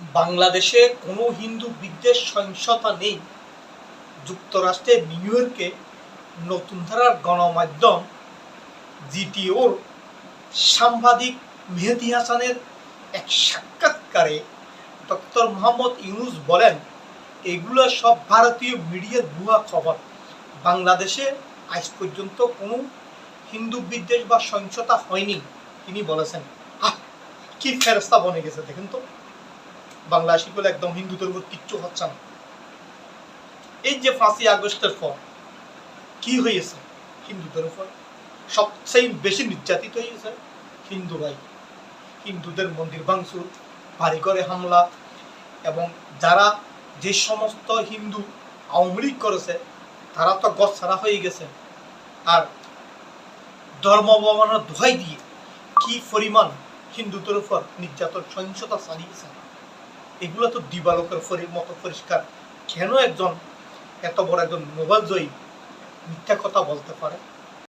বাংলাদেশে কোনো হিন্দু বিদ্বেষ সহিংসতা নেই। যুক্তরাষ্ট্রের নিউ ইয়র্কে নতুন ধারার গণমাধ্যম জিটিওর সাংবাদিক মেহেদি হাসানের এক সাক্ষাৎকারে ডক্টর মোহাম্মদ ইউনুস বলেন, এগুলো সব ভারতীয় মিডিয়ার ভুয়া খবর। বাংলাদেশে আজ পর্যন্ত কোনো হিন্দু বিদ্বেষ বা সহিংসতা হয়নি। তিনি বলেছেন, আহ, কি ফেরস্তা বনে গেছে, দেখেন তো। বাংলাদেশিগুলো একদম হিন্দুদের উপর কিচ্ছু হচ্ছে না। এই যে পাঁচই আগস্টের পর কি হয়েছে? হিন্দুদের উপর সবচেয়ে বেশি নির্যাতিত হয়েছে হিন্দুরাই হিন্দুদের মন্দির ভাঙচুর, বাড়িঘরে হামলা এবং যারা যে সমস্ত হিন্দু আওয়ামী লীগ করেছে, তারা তো গছ ছাড়া হয়ে গেছে। আর ধর্ম অবমাননার দোহাই দিয়ে কি পরিমাণ হিন্দুদের উপর নির্যাতন সহিংসতা চালিয়েছে? এগুলো তো দিবালোকের ফরির মতো পরিষ্কার। কেন একজন এত বড় একজন নোবেল জয়ী মিথ্যা কথা বলতে পারে?